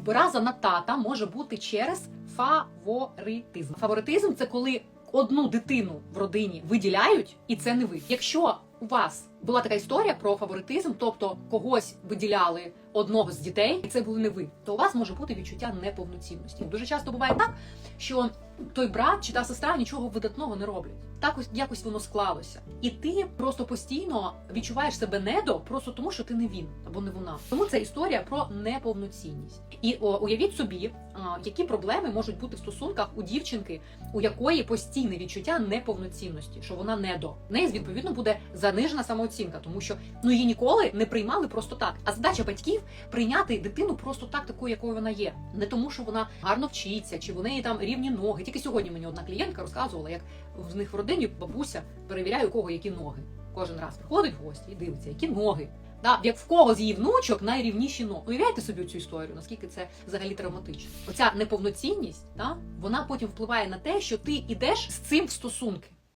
Образа на тата може бути через фаворитизм. Фаворитизм це коли одну дитину в родині виділяють, і це не ви. Якщо у вас була така історія про фаворитизм, тобто когось виділяли одного з дітей, і це були не ви, то у вас може бути відчуття неповноцінності. Дуже часто буває так, що той брат чи та сестра нічого видатного не роблять. Так ось якось воно склалося, і ти просто постійно відчуваєш себе недо, просто тому, що ти не він або не вона. Тому це історія про неповноцінність. І о, уявіть собі, які проблеми можуть бути в стосунках у дівчинки, у якої постійне відчуття неповноцінності, що вона недо. В неї відповідно буде занижена самооцінка, тому що ну її ніколи не приймали просто так. А задача батьків прийняти дитину просто так, такою, якою вона є, не тому, що вона гарно вчиться, чи в неї там рівні ноги. Тільки сьогодні мені одна клієнтка розказувала, як в них в родині бабуся перевіряє, у кого які ноги. Кожен раз приходить в гості і дивиться, які ноги. Да, як в кого з її внучок найрівніші ноги. Уявляєте собі цю історію, наскільки це взагалі травматично. Оця неповноцінність, да, вона потім впливає на те, що ти йдеш з цим в стосунки.